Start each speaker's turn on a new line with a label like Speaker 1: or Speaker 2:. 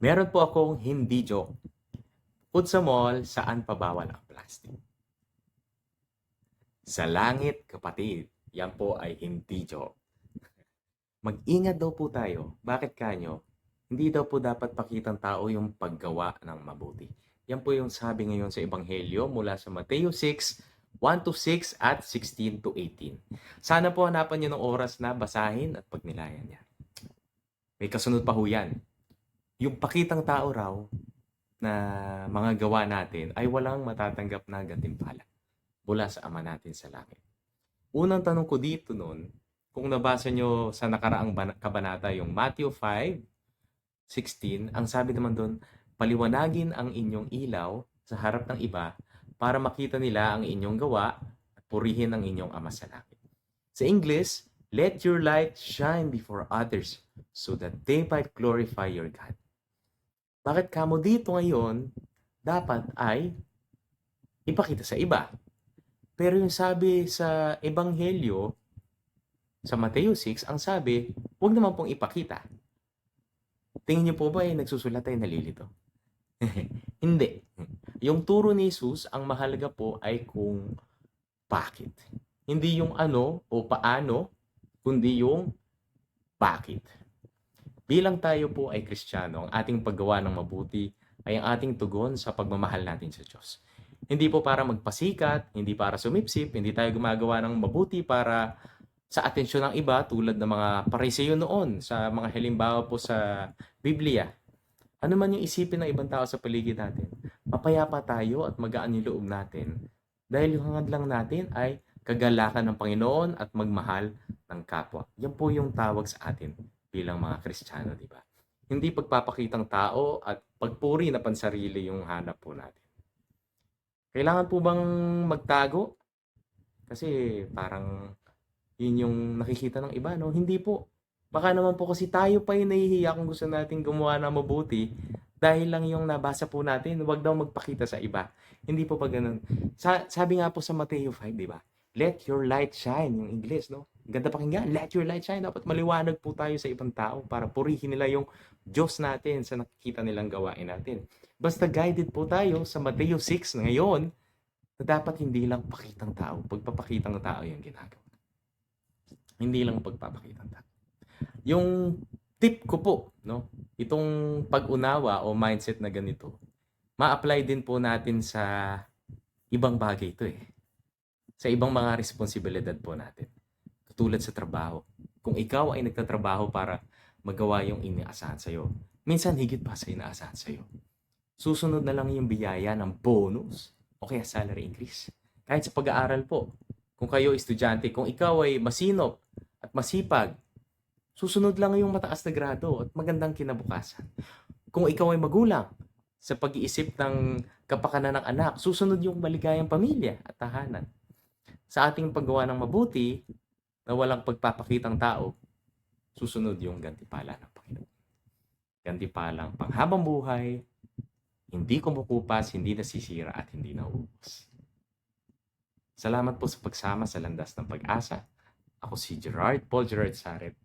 Speaker 1: Meron po akong hindi joke. Bukod sa mall, saan pa bawal ang plastic? Sa langit, kapatid. Yan po ay hindi joke. Mag-ingat daw po tayo. Bakit kanyo? Hindi daw po dapat pakitang tao yung paggawa ng mabuti. Yan po yung sabi ngayon sa Ebanghelyo mula sa Mateo 6, 1 to 6 at 16 to 18. Sana po hanapan niyo ng oras na basahin at pagnilayan niya. May kasunod pa ho yan. Yung pakitang tao raw na mga gawa natin ay walang matatanggap na gantimpala mula sa Ama natin sa langit. Unang tanong ko dito noon, kung nabasa nyo sa nakaraang bana- kabanata yung Matthew 5, 16, ang sabi naman doon, paliwanagin ang inyong ilaw sa harap ng iba para makita nila ang inyong gawa at purihin ang inyong Ama sa langit. Sa English, let your light shine before others so that they might glorify your God. Bakit kamo dito ngayon, dapat ay ipakita sa iba. Pero yung sabi sa Ebanghelyo, sa Mateo 6, ang sabi, huwag naman pong ipakita. Tingin niyo po ba ay nagsusulat ay nalilito? Hindi. Yung turo ni Jesus, ang mahalaga po ay kung bakit. Hindi yung ano o paano, kundi yung bakit. Bilang tayo po ay Kristiyano, ang ating paggawa ng mabuti ay ang ating tugon sa pagmamahal natin sa Diyos. Hindi po para magpasikat, hindi para sumipsip, hindi tayo gumagawa ng mabuti para sa atensyon ng iba tulad ng mga pariseyo noon sa mga halimbawa po sa Biblia. Ano man yung isipin ng ibang tao sa paligid natin, mapayapa tayo at magaan yung loob natin dahil yung hangad lang natin ay kagalakan ng Panginoon at magmahal ng kapwa. Yan po yung tawag sa atin bilang mga Kristiyano, di ba? Hindi pagpapakitang tao at pagpuri na pansarili yung hanap po natin. Kailangan po bang magtago? Kasi parang yun yung nakikita ng iba, no? Hindi po. Baka naman po kasi tayo pa yung nahihiya kung gusto natin gumawa na mabuti dahil lang yung nabasa po natin, wag daw magpakita sa iba. Hindi po pa ganun. Sa, sabi nga po sa Mateo 5, di ba? Let your light shine, yung English, no? Ganda pakinggan, let your light shine. Dapat maliwanag po tayo sa ibang tao para purihin nila yung Diyos natin sa nakikita nilang gawain natin. Basta guided po tayo sa Mateo 6 na ngayon na dapat hindi lang pakitang tao. Pagpapakitang tao yung ginagawa. Hindi lang pagpapakitang tao. Yung tip ko po, no? Itong pag-unawa o mindset na ganito, ma-apply din po natin sa ibang bagay ito eh. Sa ibang mga responsibilidad po natin. Katulad sa trabaho. Kung ikaw ay nagtatrabaho para magawa yung inaasahan sa'yo, minsan higit pa sa inaasahan sa'yo. Susunod na lang yung biyaya ng bonus o kaya salary increase. Kahit sa pag-aaral po, kung kayo estudyante, kung ikaw ay masinop at masipag, susunod lang yung mataas na grado at magandang kinabukasan. Kung ikaw ay magulang, sa pag-iisip ng kapakanan ng anak, susunod yung maligayang pamilya at tahanan. Sa ating paggawa ng mabuti, na walang pagpapakitang tao, susunod yung gantipala ng Panginoon. Gantipalang panghabang buhay, hindi kumukupas, hindi nasisira at hindi nauubos. Salamat po sa pagsama sa landas ng pag-asa. Ako si Gerard, Paul Gerard Saret.